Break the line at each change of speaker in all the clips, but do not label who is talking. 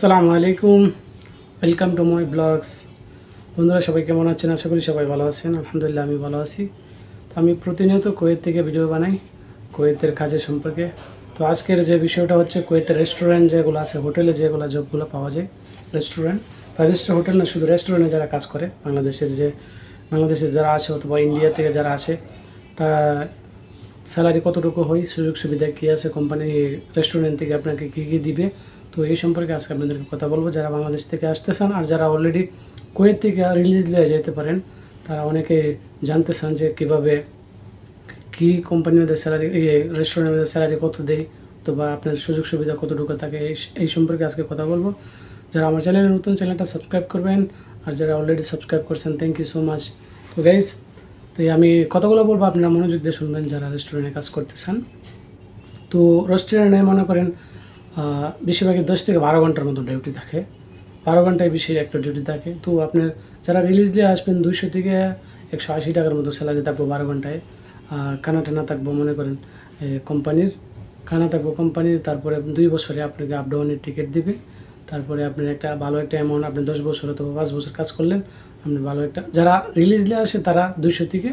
আসসালামু আলাইকুম। Welcome to my blogs বন্ধুরা, সবাই কেমন আছেন? আশা করি সবাই ভালো আছেন। আলহামদুলিল্লাহ, আমি ভালো আছি। তো আমি প্রতিনিয়ত কুয়েত থেকে ভিডিও বানাই, কুয়েতের কাজের সম্পর্কে। তো আজকের যে বিষয়টা হচ্ছে কুয়েতের রেস্টুরেন্ট যেগুলো আছে হোটেলে যেগুলো জবগুলো পাওয়া যায় রেস্টুরেন্ট ফাইভ স্টার হোটেল না, শুধু রেস্টুরেন্টে যারা কাজ করে, বাংলাদেশের যে, বাংলাদেশে যারা আছে অথবা ইন্ডিয়া থেকে যারা আছে তা স্যালারি কতটুকু হয় সুযোগ সুবিধা কী আছে কোম্পানি রেস্টুরেন্ট থেকে আপনাকে কী কী দিবে তো এই সম্পর্কে আজকে আপনাদেরকে কথা বলব। যারা বাংলাদেশ থেকে আসতে চান আর যারা অলরেডি কুয়েত থেকে রিলিজ নিয়ে যেতে পারেন, তারা অনেকে জানতে চান যে কীভাবে, কী কোম্পানির মধ্যে স্যালারি এই রেস্টুরেন্টের মধ্যে স্যালারি কত দেয় তো বা আপনার সুযোগ সুবিধা কতটুকু থাকে, এই সম্পর্কে আজকে কথা বলব। যারা আমার চ্যানেলে নতুন চ্যানেলটা সাবস্ক্রাইব করবেন, আর যারা অলরেডি সাবস্ক্রাইব করছেন থ্যাংক ইউ সো মাচ তো গাইজ তো আমি কথাগুলো বলব, আপনারা মনোযোগ দিয়ে শুনবেন যারা রেস্টুরেন্টে কাজ করতে চান। তো রেস্টুরেন্টে মনে করেন বেশিরভাগই দশ থেকে বারো ঘণ্টার মতো ডিউটি থাকে। বারো ঘন্টায় বেশি একটা ডিউটি থাকে। তো আপনার যারা রিলিজ দিয়ে আসবেন, দুইশো থেকে একশো আশি টাকার মতো স্যালারি থাকব বারো ঘন্টায়। খানা টানা থাকব মনে করেন কোম্পানির খানা থাকব কোম্পানির তারপরে দুই বছরে আপনাকে আপ ডাউনের টিকিট দিবে। তারপরে আপনার একটা ভালো একটা অ্যামাউন্ট আপনি দশ বছর অথবা পাঁচ বছর কাজ করলেন, আপনি ভালো একটা যারা রিলিজ দিয়ে আসে, তারা দুইশো থেকে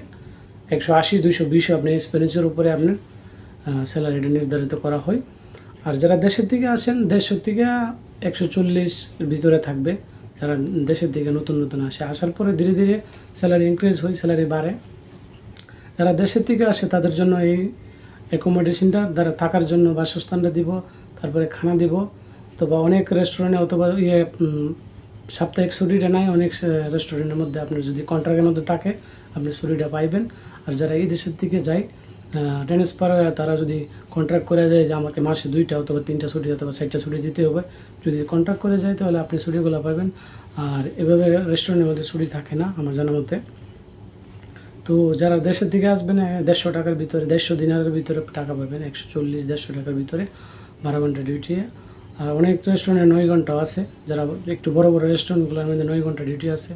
একশো আশি, দুইশো বিশও আপনি এক্সপিরিয়েন্সের উপরে আপনার স্যালারিটা নির্ধারিত করা হয়। আর যারা দেশের থেকে আসেন দেশের থেকে একশো চল্লিশ ভিতরে থাকবে। যারা দেশের থেকে নতুন নতুন আসে, আসার পরে ধীরে ধীরে স্যালারি ইনক্রিজ হয় স্যালারি বাড়ে। যারা দেশের থেকে আসে, তাদের জন্য এই অ্যাকোমোডেশনটা তারা থাকার জন্য বাসস্থানটা দিব, তারপরে খানা দিব। অথবা অনেক রেস্টুরেন্টে অথবা ইয়ে সাপ্তাহিক ছুটিটা নাই, অনেক রেস্টুরেন্টের মধ্যে আপনার যদি কন্ট্রাক্টের মধ্যে থাকে, আপনি ছুটিটা পাইবেন। আর যারা এই দেশের দিকে যায় ট্রান্সফার হয়ে তারা যদি কন্ট্রাক্ট করে যায় যে আমাকে মাসে দুইটা অথবা তিনটা ছুটি অথবা চারটা ছুটি দিতে হবে, যদি কন্ট্রাক্ট করে যায় তাহলে আপনি ছুটিগুলো পাবেন। আর এভাবে রেস্টুরেন্টের মধ্যে ছুটি থাকে না আমার জানা মতে। তো যারা দেশের থেকে আসবেন দেড়শো টাকার ভিতরে, দেড়শো দিনারের ভিতরে টাকা পাবেন, একশো চল্লিশ, দেড়শো টাকার ভিতরে বারো ঘণ্টা ডিউটি আর অনেক রেস্টুরেন্টে নয় ঘন্টাও আছে, যারা একটু বড় বড় রেস্টুরেন্টগুলোর মধ্যে নয় ঘণ্টা ডিউটি আছে।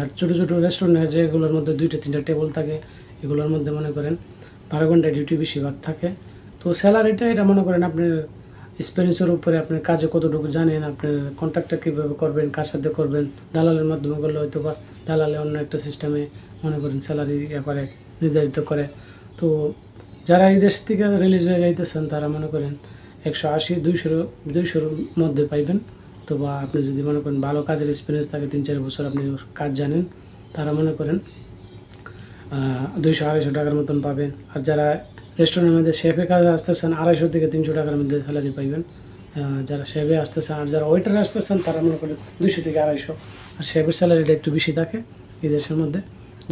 আর ছোটো ছোটো রেস্টুরেন্ট যেগুলোর মধ্যে দুইটা, তিনটা টেবল থাকে, এগুলোর মধ্যে মনে করেন বারো ঘণ্টা ডিউটি বেশিরভাগ থাকে। তো স্যালারিটা এটা মনে করেন আপনার এক্সপিরিয়েন্সের উপরে আপনার কাজে কতটুকু জানেন আপনার কন্ট্রাক্টটা কীভাবে করবেন, কার সাথে করবেন, দালালের মাধ্যমে করলে হয়তো বা দালালে অন্য একটা সিস্টেমে মনে করেন স্যালারি ইয়ে করে নির্ধারিত করে। তো যারা এই দেশ থেকে রিলিজ হয়ে যাইতেছেন, তারা মনে করেন একশো আশি, দুইশোর দুইশোর মধ্যে পাইবেন। তো বা আপনি যদি মনে করেন ভালো কাজের এক্সপিরিয়েন্স থাকে, তিন চার বছর আপনি কাজ জানেন, তারা মনে করেন দুইশো, আড়াইশো টাকার মতন পাবেন। আর যারা রেস্টুরেন্টের মধ্যে শেফে কাজে আসতেছেন, আড়াইশো থেকে তিনশো টাকার মধ্যে স্যালারি পাইবেন। যারা শেফে আসতেছেন আর যারা ওয়েটারে আসতেছেন, তারা মনে করেন দুইশো থেকে আড়াইশো। আর শেফের স্যালারিটা একটু বেশি থাকে এই দেশের মধ্যে।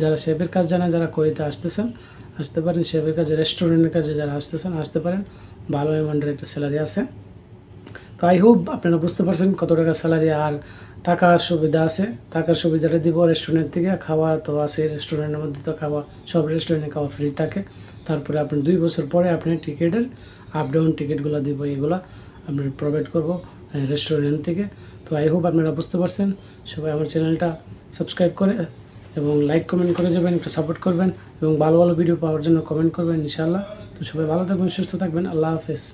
যারা শেফের কাজ জানেন, যারা কোয়েতে আসতেছেন, আসতে পারেন। শেফের কাজে রেস্টুরেন্টের কাজে যারা আসতেছেন, আসতে পারেন। ভালো অ্যামাউন্টের একটা স্যালারি আছে। তো আই হোপ আপনারা বুঝতে পারছেন কত টাকা স্যালারি আর টাকার সুবিধা আছে। টাকার সুবিধাটা দিব রেস্টুরেন্ট থেকে, খাওয়া তো আছে রেস্টুরেন্টের মধ্যে তো খাওয়া, সব রেস্টুরেন্টে খাওয়া ফ্রি থাকে। তারপরে আপনি দুই বছর পরে আপনি টিকিটের আপ ডাউন টিকিটগুলো দিব, এগুলো আপনি প্রোভাইড করব রেস্টুরেন্ট থেকে। তো আই হোপ আপনারা বুঝতে পারছেন। সবাই আমার চ্যানেলটা সাবস্ক্রাইব করে, এবং লাইক কমেন্ট করে যাবেন, একটু সাপোর্ট করবেন, এবং ভালো ভালো ভিডিও পাওয়ার জন্য কমেন্ট করবেন, ইনশাআল্লাহ। তো সবাই ভালো থাকবেন, সুস্থ থাকবেন, আল্লাহ হাফেজ।